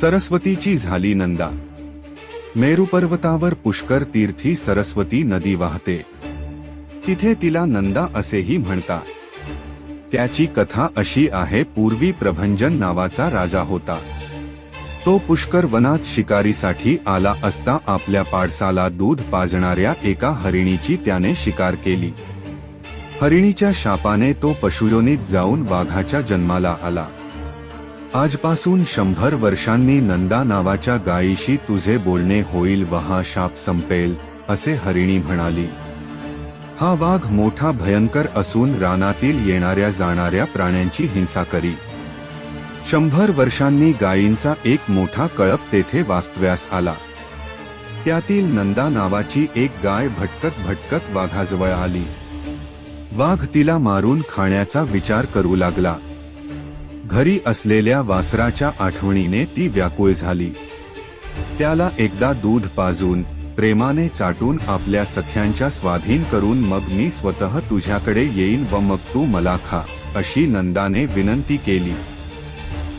सरस्वतीची झाली नंदा. मेरू पर्वतावर पुष्कर तीर्थी सरस्वती नदी वाहते. तिथे तिला नंदा असेही म्हणतात. त्याची कथा अशी आहे पूर्वी प्रभंजन नावाचा राजा होता. तो पुष्कर वनात शिकारीसाठी आला असता आपल्या पाडसाला दूध पाजणाऱ्या एका हरिणीची त्याने शिकार केली. हरिणीच्या शापाने तो पशुयोनीत जाऊन वाघाच्या जन्माला आला. आजपासून शंभर वर्षांनी नंदा नावाच्या गायीशी तुझे बोलणे होईल व हा शाप संपेल असे हरिणी म्हणाली. हा वाघ मोठा भयंकर असून रानातील येणाऱ्या जाणाऱ्या प्राण्यांची हिंसा करी. शंभर वर्षांनी गायींचा एक मोठा कळप तेथे वास्तव्यास आला. त्यातील नंदा नावाची एक गाय भटकत भटकत वाघाजवळ आली. वाघ तिला मारून खाण्याचा विचार करू लागला. घरी असलेल्या वासराच्या आठवणीने ती व्याकुळ झाली. त्याला एकदा दूध पाजून प्रेमाने चाटून आपल्या सख्यांच्या स्वाधीन करून मग मी स्वतः तुझ्याकडे येईन व मग तू मला खा अशी नंदाने विनंती केली.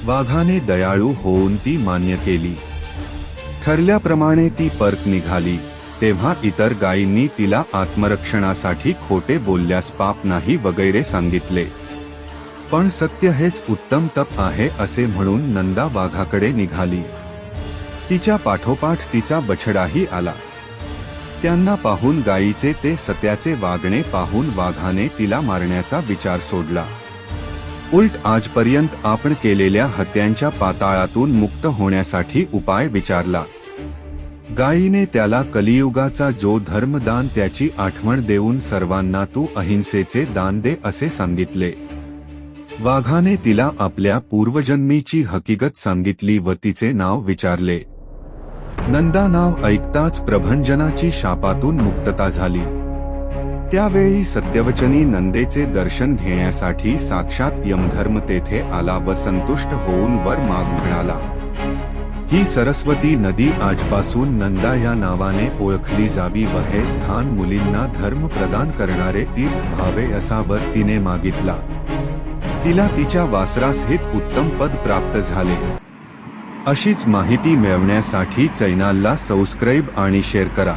वाघाने दयाळू होऊन ती मान्य केली. ठरल्याप्रमाणे ती परत निघाली तेव्हा इतर गायींनी तिला आत्मरक्षणासाठी खोटे बोलल्यास पाप नाही वगैरे सांगितले. पण सत्य हेच उत्तम तप आहे असे म्हणून नंदा वाघाकडे निघाली. तिच्या पाठोपाठ तिचा बछडाही आला. त्यांना पाहून गायीचे ते सत्याचे वागणे पाहून वाघाने तिला मारण्याचा विचार सोडला. उलट आजपर्यंत आपण केलेल्या हत्यांच्या पाताळातून मुक्त होण्यासाठी उपाय विचारला. गायीने त्याला कलियुगाचा जो धर्मदान त्याची आठवण देऊन सर्वांना तू अहिंसेचे दान दे असे सांगितले. वाघाने तिला आपल्या पूर्वजन्मीची हकीकत सांगितली व तिचे नाव विचारले. नंदा नाव ऐकताच प्रभंजनाची शापातून मुक्तता झाली. त्यावेळी सत्यवचनी नंदेचे दर्शन घेण्यासाठी साक्षात यमधर्म तेथे आला व संतुष्ट होऊन वर माग मिळाला. ही सरस्वती नदी आजपासून नंदा या नावाने ओळखली जावी व हे स्थान मुलींना धर्म प्रदान करणारे तीर्थ व्हावे असा वर तिने मागितला. तिला तिच्या वासरासहित उत्तम पद प्राप्त झाले. अशीच माहिती मिळवण्यासाठी चैनलला सबस्क्राईब आणि शेअर करा.